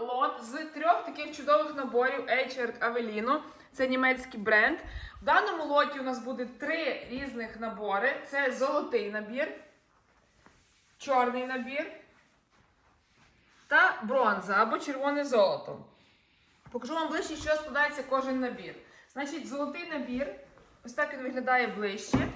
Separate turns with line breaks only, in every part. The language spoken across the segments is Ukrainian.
лот з трьох таких чудових наборів H-Work Avellino. Це німецький бренд. В даному лоті у нас буде три різних набори: це золотий набір, чорний набір та бронза або червоне золото. Покажу вам ближче, що складається кожен набір. Значить, золотий набір, ось так він виглядає ближче.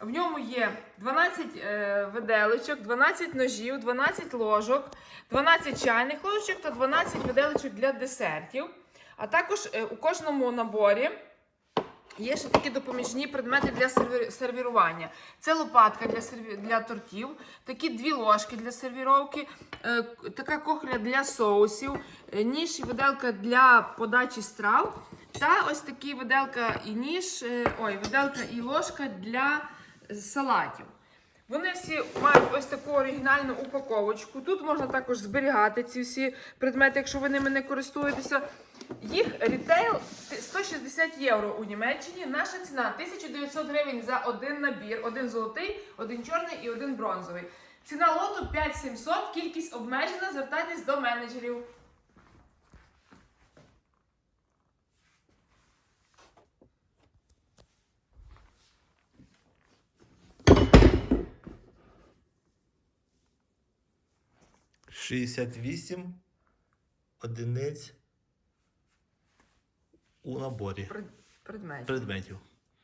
В ньому є 12 е, виделичок, 12 ножів, 12 ложок, 12 чайних ложечок та 12 виделичок для десертів. А також е, у кожному наборі є ще такі допоміжні предмети для сервірування. Це лопатка для, серві... для тортів, такі дві ложки для сервіровки, е, така кохля для соусів, ніж і виделка для подачі страв. Та ось такі виделка і ніж, ой, виделка і ложка для салатів. Вони всі мають ось таку оригінальну упаковочку. Тут можна також зберігати ці всі предмети, якщо ви ними не користуєтеся. Їх рітейл 160 євро у Німеччині. Наша ціна 1900 гривень за один набір, один золотий, один чорний і один бронзовий. Ціна лоту 5700, кількість обмежена. Звертайтесь до менеджерів.
Шістдесят вісім одиниць у наборі
Пред- Предметів.
предметів.